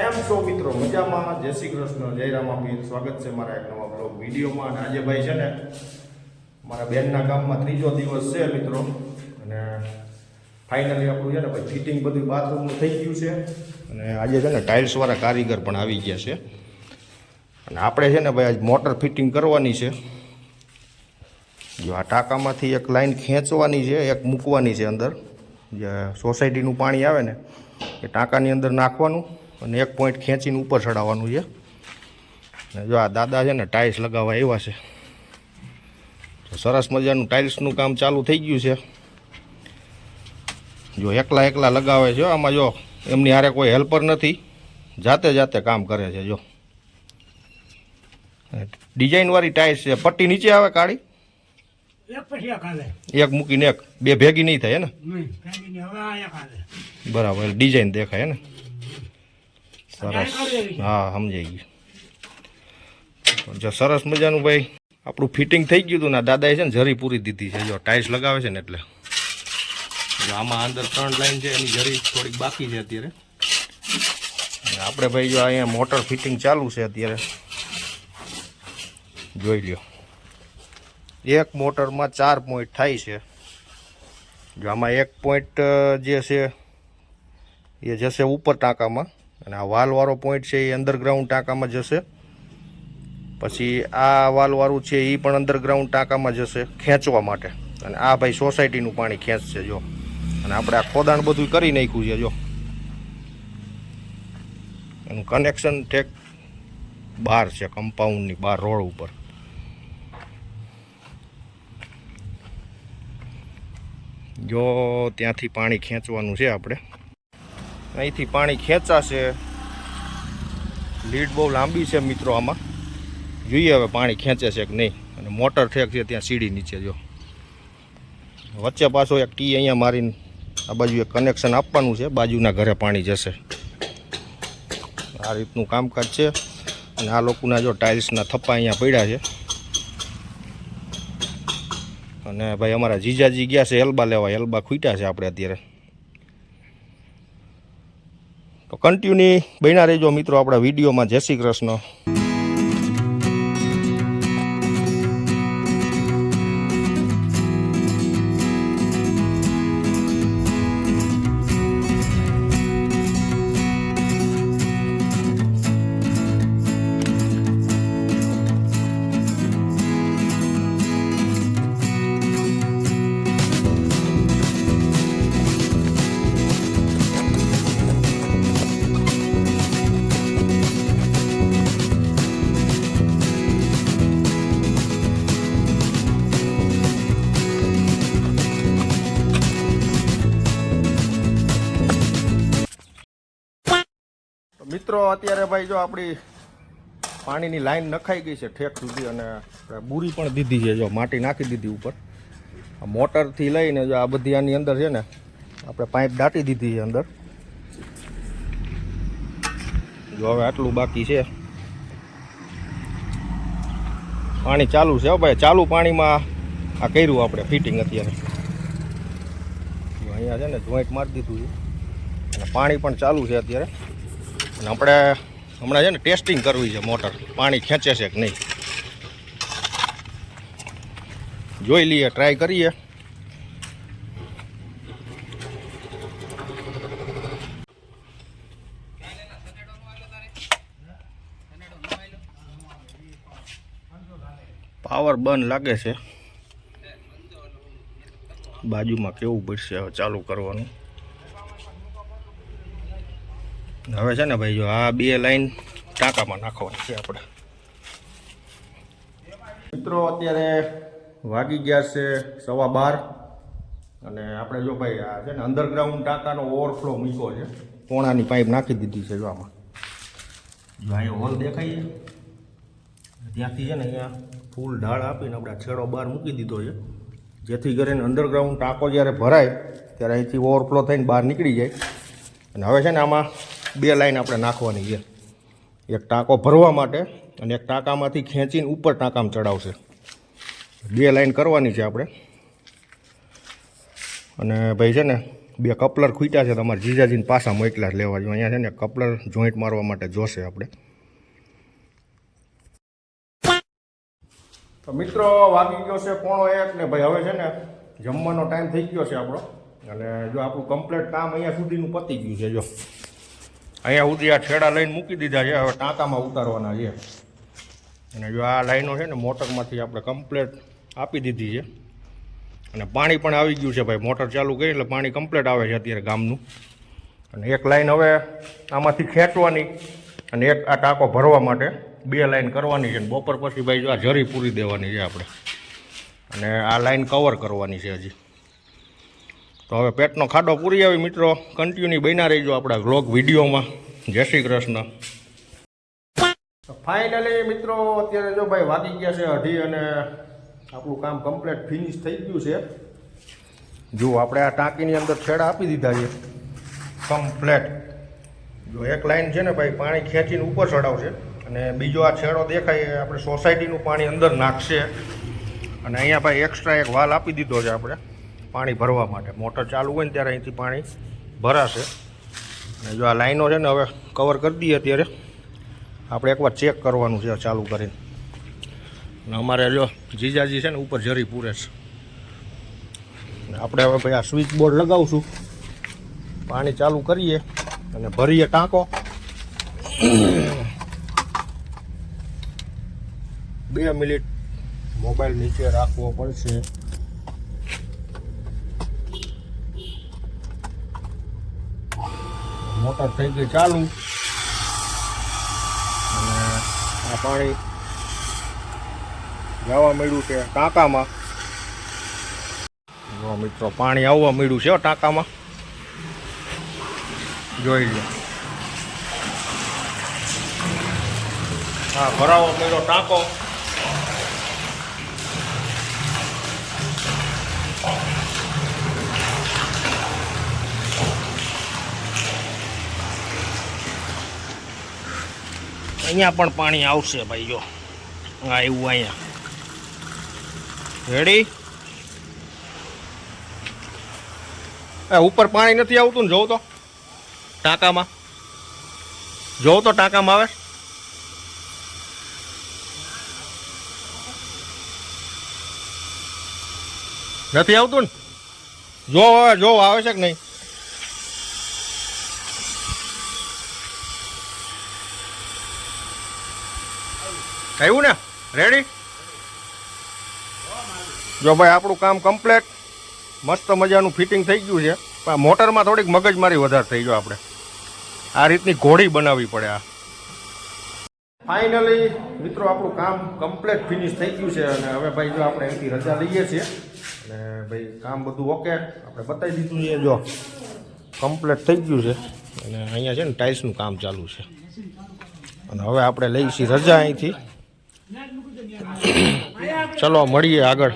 કેમ છો મિત્રો? મજામાં? જય શ્રી કૃષ્ણ, જય રામાભીર સ્વાગત છે મારા એક નવા બ્લોગ વિડીયોમાં. આજે ભાઈ છે ને, મારા બેનના ગામમાં ત્રીજો દિવસ છે મિત્રો. અને ફાઇનલી આપણું છે ને ભાઈ ફિટિંગ બધું બાથરૂમનું થઈ ગયું છે. અને આજે છે ને ટાઇલ્સવાળા કારીગર પણ આવી ગયા છે. અને આપણે છે ને ભાઈ આજ મોટર ફિટિંગ કરવાની છે. જો આ ટાંકામાંથી એક લાઈન ખેંચવાની છે, એક મૂકવાની છે અંદર. જે સોસાયટીનું પાણી આવે ને, એ ટાંકાની અંદર નાખવાનું. અને એક પોઈન્ટ ખેંચીને ઉપર ચડાવવાનું છે. અને જો આ દાદા છે ને ટાઇલ્સ લગાવવા આવ્યા છે. તો સરસ મજાનું ટાઇલ્સનું કામ ચાલુ થઈ ગયું છે. જો એકલા એકલા લગાવે છે આમાં જો એમની હારે કોઈ હેલ્પર નથી. જાતે જાતે કામ કરે છે જો. ડિઝાઇનવાળી ટાઇલ્સ છે. પટ્ટી નીચે આવે કાળી? એક મૂકીને એક. બે ભેગી નહીં થાય ને? બરાબર ડિઝાઇન દેખાય ને? સરસ. હા સમજાઈ ગયું. જો સરસ મજાનું ભાઈ આપણું ફિટિંગ થઈ ગયું હતું ને દાદાએ છે ને જરી પૂરી દીધી છે. જો ટાઇલ્સ લગાવે છે ને એટલે. આમાં અંદર ત્રણ લાઈન છે એની જરી થોડીક બાકી છે અત્યારે. આપણે ભાઈ જો અહીંયા મોટર ફિટિંગ ચાલુ છે અત્યારે. જોઈ લ્યો. એક મોટરમાં ચાર પોઈન્ટ થાય છે. જો આમાં એક પોઈન્ટ જે છે એ જશે ઉપર ટાંકામાં. અને આ વાલવાળો પોઈન્ટ છે એ અંડરગ્રાઉન્ડ ટાંકામાં જશે. પછી આ વાલવાળું છે એ પણ અંડરગ્રાઉન્ડ ટાંકામાં જશે ખેંચવા માટે. અને આ ભાઈ સોસાયટીનું પાણી ખેંચશે જો. અને આપણે આ ખોદાણ બધું કરી નાખ્યું છે, જો. એનું કનેક્શન ઠેક બહાર છે કમ્પાઉન્ડની બહાર, રોડ ઉપર. જો ત્યાંથી પાણી ખેંચવાનું છે આપણે. અહીંથી પાણી ખેંચાશે. લીડ બહુ લાંબી છે મિત્રો આમાં. જોઈએ હવે પાણી ખેંચે છે કે નહીં. અને મોટર ઠેક છે ત્યાં સીડી નીચે, જો. વચ્ચે પાછો એક ટી અહીંયા મારીને આ બાજુ એક કનેક્શન આપવાનું છે. બાજુના ઘરે પાણી જશે. આ રીતનું કામકાજ છે. અને આ લોકોના જો ટાઇલ્સના થપ્પા અહીંયા પડ્યા છે. અને ભાઈ અમારા જીજાજી ગયા છે એલ્બા લેવા. એલ્બા ખૂટ્યા છે આપણે અત્યારે. તો કન્ટિન્યુ બન્યા રહેજો મિત્રો આપણા વિડીયોમાં. જય શ્રી કૃષ્ણ. મિત્રો, અત્યારે ભાઈ જો આપણી પાણીની લાઈન નખાઈ ગઈ છે ઠેક સુધી અને બુરી પણ દીધી છે, જો માટી નાખી દીધી ઉપર. મોટરથી લઈને જો આ બધી આની અંદર છે ને, આપણે પાઇપ દાટી દીધી છે અંદર. જો હવે આટલું બાકી છે. પાણી ચાલુ છે ભાઈ, ચાલુ પાણીમાં આ કર્યું આપણે ફિટિંગ અત્યારે. અહીંયા છે ને જોઈન્ટ મારી દીધું છે. અને પાણી પણ ચાલુ છે અત્યારે. અને આપણે હમણાં છે ને ટેસ્ટિંગ કરવી છે મોટર. પાણી ખેંચે છે કે નહીં? જોઈ લઈએ, ટ્રાય કરીએ. પાવર બંધ લાગે છે. બાજુમાં કેવું પડશે ચાલુ કરવાનું. હવે છે ને ભાઈ, જો આ બે લાઈન ટાંકામાં નાખવાની છે આપણે. મિત્રો, અત્યારે વાગી ગયા છે સવા બાર. અને આપણે જો ભાઈ, આ છે ને અંડરગ્રાઉન્ડ ટાંકાનો ઓવરફ્લો મૂક્યો છે. પોણાની પાઇપ નાખી દીધી છે જો આમાં. જો અહીંયા હોલ દેખાય ત્યાંથી છે ને અહીંયા ફૂલ ઢાળ આપીને આપણે છેડો બહાર મૂકી દીધો છે. જેથી કરીને અંડરગ્રાઉન્ડ ટાંકો જ્યારે ભરાય, ત્યારે અહીંથી ઓવરફ્લો થઈને બહાર નીકળી જાય. અને હવે છે ને આમાં બે લાઈન આપણે નાખવાની છે. એક ટાંકો ભરવા માટે અને એક ટાંકામાંથી ખેંચીને ઉપર ટાંકામાં ચડાવશે. બે લાઈન કરવાની છે આપણે. અને ભાઈ છે ને, બે કપલર ખૂટ્યા છે, તમારે જીજાજીને પાછા મોકલા લેવા જોઈએ અહીંયા છે ને, કપલર જોઈન્ટ મારવા માટે જોશે આપણે. તો મિત્રો, વાગી ગયો છે પોણો એક ને ભાઈ, હવે છે ને, જમવાનો ટાઈમ થઈ ગયો છે આપણો. અને જો આપણું કમ્પ્લેટ કામ અહીંયા સુધીનું પતી ગયું છે, જો. અહીંયા સુધી આ છેડા લઈને મૂકી દીધા છે, હવે ટાંકામાં ઉતારવાના છે. અને જો આ લાઈનો છે ને મોટરમાંથી આપણે કમ્પ્લેટ આપી દીધી છે. અને પાણી પણ આવી ગયું છે ભાઈ, મોટર ચાલુ કરી, એટલે પાણી કમ્પ્લેટ આવે છે અત્યારે ગામનું. અને એક લાઈન હવે આમાંથી ખેંચવાની અને એક આ ટાંકો ભરવા માટે બે લાઈન કરવાની છે. અને બપોર પછી ભાઈ જો આ જરી પૂરી દેવાની છે આપણે. અને આ લાઈન કવર કરવાની છે હજી. તો હવે પેટનો ખાડો પૂરી આવી મિત્રો. કન્ટિન્યુ બન્યા રહીજો આપણા વ્લોગ વિડીયોમાં. જય શ્રી કૃષ્ણ. ફાઇનલી મિત્રો, અત્યારે જો ભાઈ વાગી ગયા છે અઢી અને આપણું કામ કમ્પ્લીટ ફિનિશ થઈ ગયું છે. જુઓ આપણે આ ટાંકીની અંદર છેડા આપી દીધા છે. કમ્પ્લેટ જો એક લાઈન છે ને ભાઈ, પાણી ખેંચીને ઉપર ચડાવશે. અને બીજો આ છેડો દેખાય આપણે સોસાયટીનું પાણી અંદર નાખશે. અને અહીંયા ભાઈ એક્સ્ટ્રા એક વાલ આપી દીધો છે આપણે. પાણી ભરવા માટે. મોટર ચાલુ હોય ને ત્યારે અહીંથી પાણી ભરાશે. અને જો આ લાઈનો છે ને હવે કવર કરી દઈએ અત્યારે. આપણે એકવાર ચેક કરવાનું છે ચાલુ કરીને. અને અમારે જો જીજાજી છે ને ઉપર જરી પૂરે છે. આપણે હવે ભાઈ આ સ્વિચ બોર્ડ લગાવશું. પાણી ચાલુ કરીએ અને ભરીએ ટાંકો. બે મિનિટ મોબાઈલ નીચે રાખવો પડશે. મોટર થઈ ગઈ ચાલુ. અને આ પાણી જવા મળ્યું છે ટાંકામાં. મિત્રો, પાણી આવવા મળ્યું છે ટાંકામાં. જોઈ લો. હા, ભરાવો મળ્યો ટાંકો. અહીંયા પણ પાણી આવશે ભાઈ, જો. એવું અહીંયા. રેડી ઉપર પાણી નથી આવતું ને જોઉં તો. ટાંકામાં. જોઉં તો ટાંકામાં આવે. નથી આવતું ને? જો હવે જો આવે છે કે નહીં? આવ્યું ને? રેડી જો ભાઈ આપણું કામ કમ્પ્લેટ મસ્ત મજાનું ફિટિંગ થઈ ગયું છે. પણ મોટરમાં થોડીક મગજમારી વધારે થઈ ગયો આપણે. આ રીતની ઘોડી બનાવવી પડે આ. ફાઇનલી મિત્રો આપણું કામ કમ્પ્લેટ ફિનિશ થઈ ગયું છે અને હવે ભાઈ જો આપણે અહીંથી રજા લઈએ છીએ અને ભાઈ કામ બધું ઓકે આપણે બતાવી દીધું છે જો. કમ્પ્લેટ થઈ ગયું છે. અને અહીંયા છે ને ટાઇલ્સનું કામ ચાલુ છે. અને હવે આપણે લઈશી રજા અહીંથી. ચલો મળીએ આગળ.